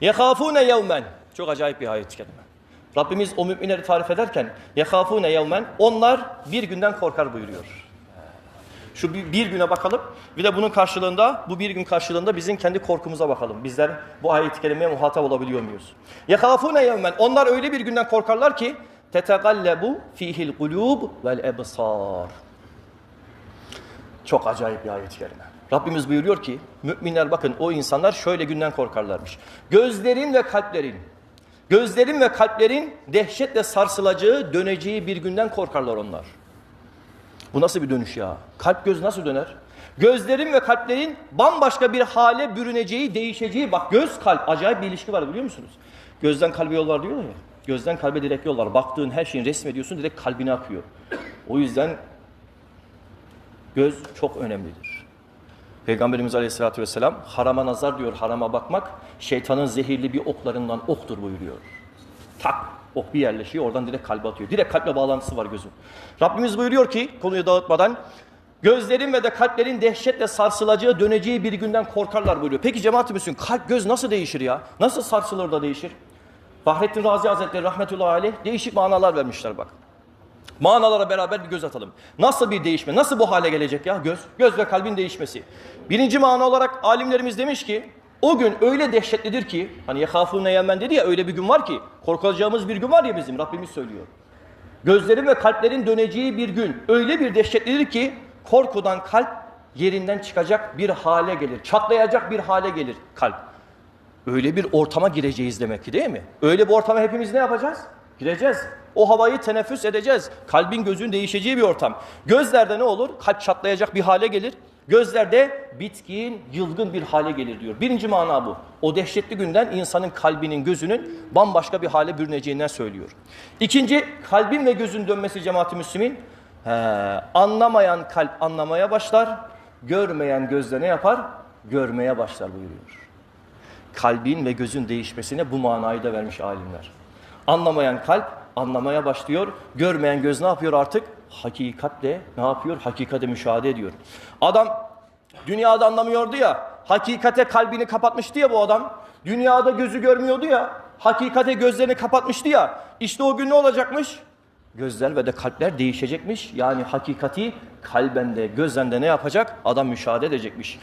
Yehafune yevmen. Çok acayip bir ayet-i kerime. Rabbimiz o müminleri tarif ederken yehafune yevmen onlar bir günden korkar buyuruyor. Şu bir, bir güne bakalım. Bir de bunun karşılığında, bu bir gün karşılığında bizim kendi korkumuza bakalım. Bizler bu ayet-i kerimeye muhatap olabiliyor muyuz? يَخَافُونَ yevmen. Onlar öyle bir günden korkarlar ki تَتَغَلَّبُ ف۪يهِ الْقُلُوبُ وَالْاَبْصَارِ çok acayip bir ayet-i kerime. Rabbimiz buyuruyor ki, müminler bakın o insanlar şöyle günden korkarlarmış. Gözlerin ve kalplerin, gözlerin ve kalplerin dehşetle sarsılacağı, döneceği bir günden korkarlar onlar. Bu nasıl bir dönüş ya? Kalp göz nasıl döner? Gözlerin ve kalplerin bambaşka bir hale bürüneceği, değişeceği. Bak göz kalp acayip bir ilişki var biliyor musunuz? Gözden kalbe yol var diyorlar ya. Gözden kalbe direkt yol var. Baktığın her şeyin resmediyorsun direkt kalbine akıyor. O yüzden göz çok önemlidir. Peygamberimiz Aleyhisselatü Vesselam harama nazar diyor harama bakmak şeytanın zehirli bir oklarından oktur buyuruyor. Tak ok bir yerleşiyor oradan direkt kalbe atıyor. Direkt kalple bağlantısı var gözün. Rabbimiz buyuruyor ki konuyu dağıtmadan gözlerin ve de kalplerin dehşetle sarsılacağı döneceği bir günden korkarlar buyuruyor. Peki cemaat-i kalp göz nasıl değişir ya? Nasıl sarsılır da değişir? Fahrettin Razi Hazretleri rahmetullahi aleyh değişik manalar vermişler bak. Manalara beraber bir göz atalım. Nasıl bir değişme, nasıl bu hale gelecek ya göz? Göz ve kalbin değişmesi. Birinci mana olarak alimlerimiz demiş ki, o gün öyle dehşetlidir ki, hani yekafûne yemen dedi ya öyle bir gün var ki, korkacağımız bir gün var ya bizim, Rabbimiz söylüyor. Gözlerin ve kalplerin döneceği bir gün öyle bir dehşetlidir ki, korkudan kalp yerinden çıkacak bir hale gelir, çatlayacak bir hale gelir kalp. Öyle bir ortama gireceğiz demek ki değil mi? Öyle bir ortama hepimiz ne yapacağız? Gireceğiz. O havayı teneffüs edeceğiz. Kalbin gözün değişeceği bir ortam. Gözlerde ne olur? Kalp çatlayacak bir hale gelir. Gözlerde bitkin, yılgın bir hale gelir diyor. Birinci mana bu. O dehşetli günden insanın kalbinin, gözünün bambaşka bir hale bürüneceğinden söylüyor. İkinci, kalbin ve gözün dönmesi cemaati Müslümin. He, anlamayan kalp anlamaya başlar, görmeyen gözle ne yapar? Görmeye başlar buyuruyor kalbin ve gözün değişmesine bu manayı da vermiş alimler. Anlamayan kalp anlamaya başlıyor. Görmeyen göz ne yapıyor artık? Hakikatle ne yapıyor? Hakikate müşahede ediyor. Adam dünyada anlamıyordu ya. Hakikate kalbini kapatmıştı ya bu adam. Dünyada gözü görmüyordu ya. Hakikate gözlerini kapatmıştı ya. İşte o gün ne olacakmış? Gözler ve de kalpler değişecekmiş. Yani hakikati kalbende, gözlende ne yapacak? Adam müşahede edecekmiş.